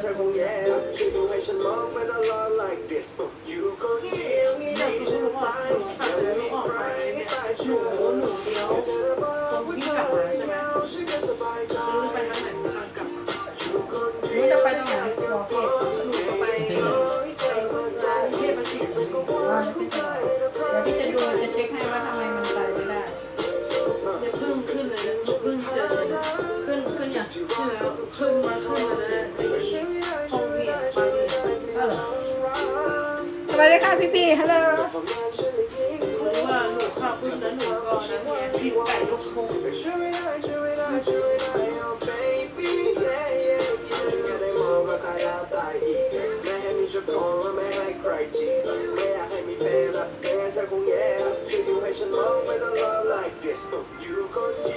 เธอคงแย่ช่วยดูให้ฉันมองไม่ต้องรอ like this อยู่คนเดียวงี้ให้ฉันตายยังมีใครให้ตายช่วยหนูเดียวเธอบอกว่าเธอเหงาฉันก็สบายใจรู้ไปทางไหนทางกลับอยู่คนเดียวจะไปทางไหนก็เด็กถูกไปอยากที่จะดูจะเช็คให้ว่าทำไมมันไปไม่ได้เดี๋ยวพึ่งขึ้นเลยพิ่งเจอเลยขึ้นขึ้นอย่างขึ้นแล้วขึ้นมาขึ้นมาเลย สวัสดีค่ะพี่พี่ฮัลโหลรู้ว่าหนูชอบพูดแล้วหนูก็นั่นไงกินไก่ลูกคงฉันมงไม่ต้องรอ like this you could